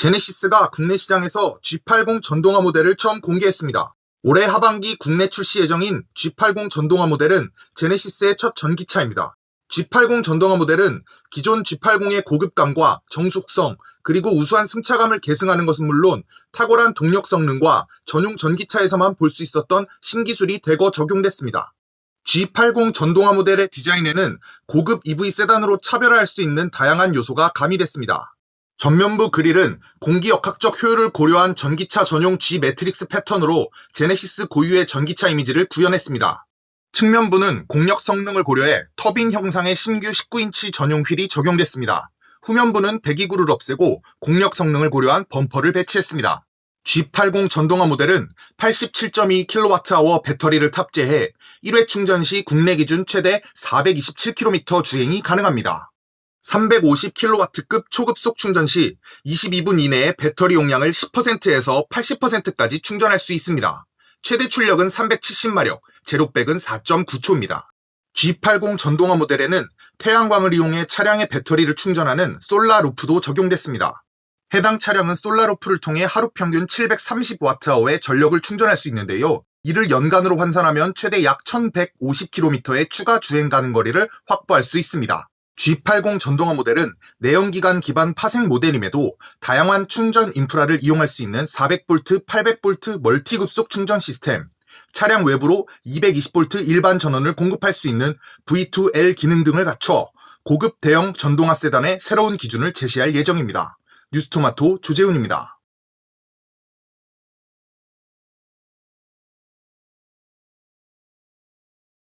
제네시스가 국내 시장에서 G80 전동화 모델을 처음 공개했습니다. 올해 하반기 국내 출시 예정인 G80 전동화 모델은 제네시스의 첫 전기차입니다. G80 전동화 모델은 기존 G80의 고급감과 정숙성 그리고 우수한 승차감을 계승하는 것은 물론 탁월한 동력 성능과 전용 전기차에서만 볼 수 있었던 신기술이 대거 적용됐습니다. G80 전동화 모델의 디자인에는 고급 EV 세단으로 차별화할 수 있는 다양한 요소가 가미됐습니다. 전면부 그릴은 공기역학적 효율을 고려한 전기차 전용 G 매트릭스 패턴으로 제네시스 고유의 전기차 이미지를 구현했습니다. 측면부는 공력 성능을 고려해 터빈 형상의 신규 19인치 전용 휠이 적용됐습니다. 후면부는 배기구를 없애고 공력 성능을 고려한 범퍼를 배치했습니다. G80 전동화 모델은 87.2kWh 배터리를 탑재해 1회 충전 시 국내 기준 최대 427km 주행이 가능합니다. 350kW급 초급속 충전 시 22분 이내에 배터리 용량을 10%에서 80%까지 충전할 수 있습니다. 최대 출력은 370마력, 제로백은 4.9초입니다. G80 전동화 모델에는 태양광을 이용해 차량의 배터리를 충전하는 솔라 루프도 적용됐습니다. 해당 차량은 솔라 루프를 통해 하루 평균 730Wh의 전력을 충전할 수 있는데요. 이를 연간으로 환산하면 최대 약 1150km의 추가 주행 가능 거리를 확보할 수 있습니다. G80 전동화 모델은 내연기관 기반 파생 모델임에도 다양한 충전 인프라를 이용할 수 있는 400V, 800V 멀티급속 충전 시스템, 차량 외부로 220V 일반 전원을 공급할 수 있는 V2L 기능 등을 갖춰 고급 대형 전동화 세단의 새로운 기준을 제시할 예정입니다. 뉴스토마토 조재훈입니다.